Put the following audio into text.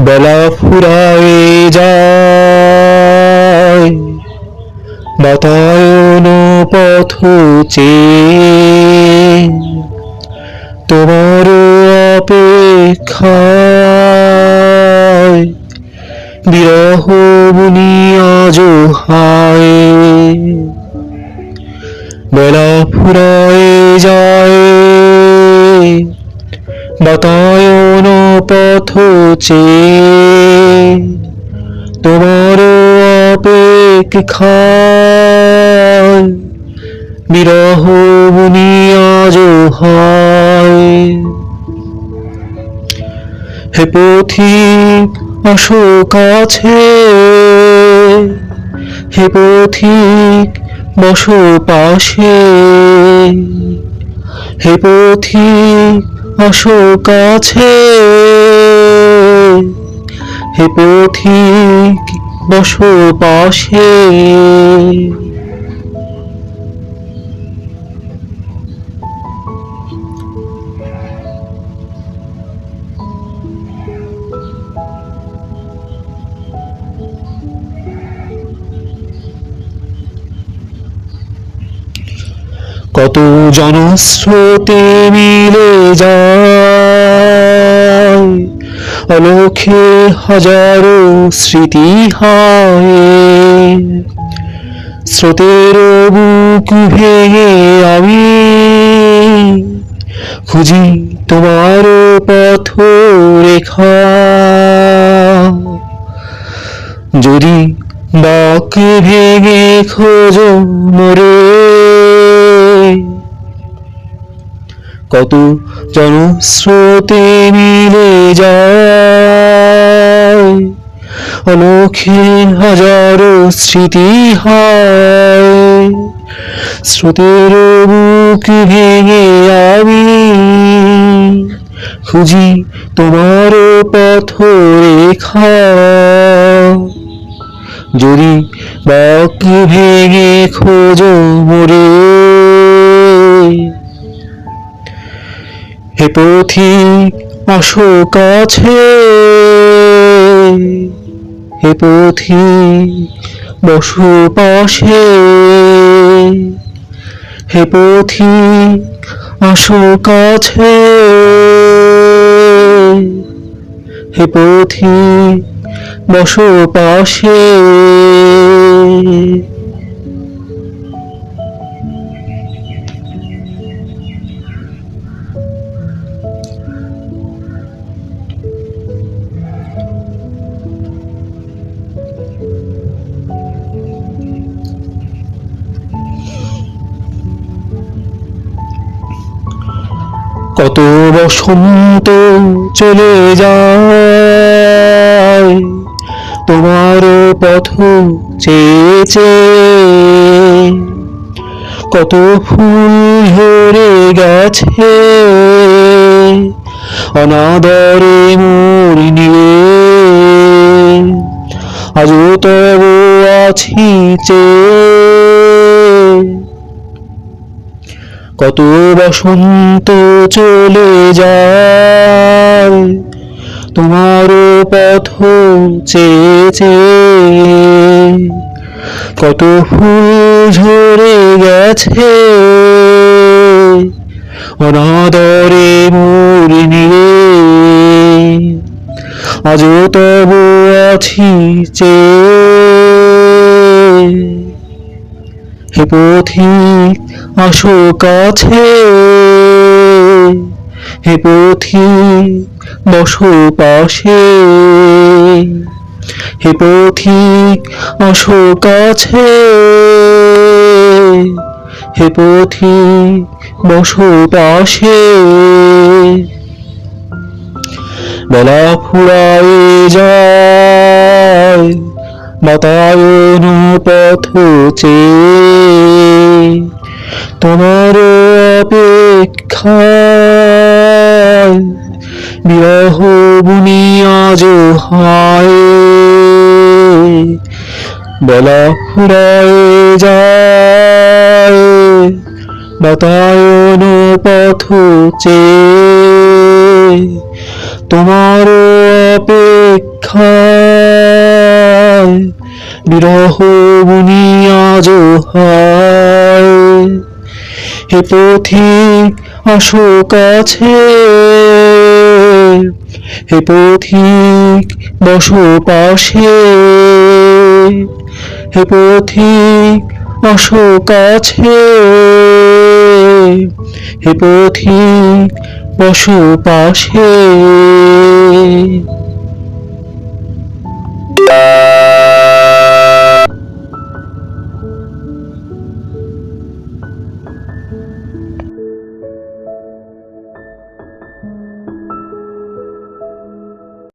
বেলা ফুরায়ে যায়। বাতায়ন পথ চেয়ে তোমার অপেক্ষায় বিরহ বুনিয়াজ হায়। বেলা ফুরায়ে যায়। বাতায়ন পথ চেয়ে তোমার অপেক্ষায় বিরহ বুনিয়াজ হয়। হে পথিক কাছে। হে পথিক, বসো পাশে। হে পথিক আসো আছে হে পথিক বসো পাশে কত জনস্রোতে মিলে যায়। অলোকে হাজারো স্মৃতি হয়। স্রোতের বুক ভেঙে আমি খুঁজি তোমার পথ রেখা। যদি বাক ভেঙে খোঁজ মরে কত জনস্রোতে মিলে যায়। অলোকে হাজারো স্মৃতি হয়। স্রোতের বুক ভেঙে আমি খুঁজি তোমার পথ রেখা যদি বাক ভেঙে খোঁজ মরে। হে পথিক আসো কাছে হে পথিক বসো পাশে হে পথিক আসো কাছে হে পথিক বসো পাশে কত বসন্ত চলে যায়, তোমার পথ চেয়েছে। কত ফুল ঝরে গেছে, অনাদরে মোর নিয়ে। আজও তব আছি চেয়ে কত বসন্ত চলে যায় তোমার পথ চেয়েছে কত ফুল ঝরে গেছে, অনাদরে মোর নিয়ে। আজও তব আছি চেয়ে। হে পথিক আসো কাছে হে পথিক বসো পাশে হে পথিক আসো কাছে হে পথিক বসো পাশে বেলা ফুরায়ে যায় বাতায়ন পথ চেয়ে। তোমার অপেক্ষায় বিরহ বুনিয়াজ হায়। বেলা ফুরায়ে যায়, বাতায়ন পথ চেয়ে। তোমার অপেক্ষায় বিরহ বুনি আজ হে পথিক আসো কাছে হে পথিক বসো পাশে হে পথিক আসো কাছে হে পথিক বসো পাশে